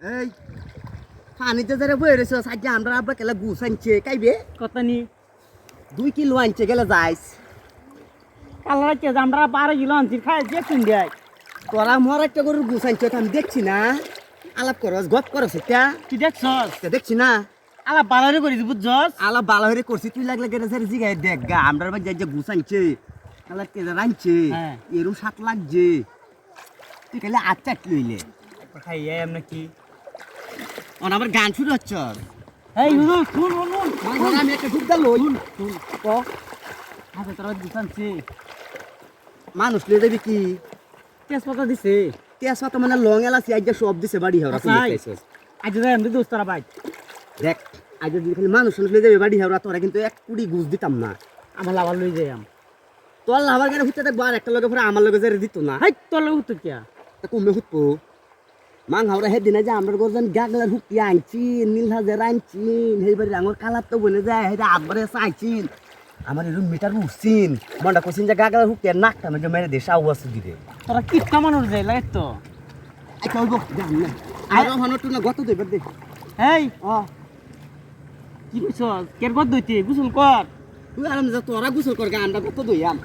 এই পানিতে যারা বয়ে রয়েছে সাজ্জা আমরা আব্বা কেলা গুছ আনছে কাইবে? কত নি দুই কিলো আনছে গেলে যাইস কালার কে আমরা বারো কিলো আনছি খাই যে কিন দেয় তোরা মর একটা গরুর গুছ আনছে আমি দেখছি না। আলাপ করস গপ করস এটা তুই দেখছস? দেখছি না। আলা বালারে করিস বুঝছস? আলাপ ভালো করছি তুই লাগলে গেলে স্যার জিগাই দেখ গা আমরা বাই যাই যে গুছ আনছে। কালা তেজা রানছে হ্যাঁ। সাত লাগছে। তুই খালি আট চাট লইলে খাই এমন কি অন আমার গান শুরু হচ্ছে এই শুন শুন শুন আমি একটা ঢুক দাল লই শুন ক হাতে তোরা দিছানছি মানুষ লয়ে যাবি কি তেজপাতা দিছে তেজপাতা মানে লং এলাচি আজ সব দিছে বাড়ি। খাইছস। আজ যাই আমি দোস্তরা ভাই দেখ আজ যদি খালি মানুষ লয়ে যাবে বাড়ি হাওড়া তোরা কিন্তু এক কুড়ি ঘুষ দিতাম না আমার লাভার লই যাই আম তোর লাভার কেন হুতে দেখব আর একটা লগে পরে আমার লগে যারে দিত না হাই তোর লোক তো কিয়া কমে হুতবো মাং হাওড়া হে দিনা যে আমরা গরজন গাগলার হুকি আনছি নীল হাজার আনছি সেই বাড়ি আঙুর কালার তো বলে যায় হেটা আটবারে চাইছিন। আমার এরকম মিটার উঠছিন। মনটা করছেন যে গাগলার হুকি আর নাকটা মেজে মেরে দেশে আওয়াজ দিবে তোরা কিটকা মানুষ যাই লাগে তো। আচ্ছা হইব জান না। আর না গত দে। এই ও কি কইছস? কের কর দইতে গুসল কর। তুই আরাম যা তোরা গুছল কর গা আমরা গত দইয়াম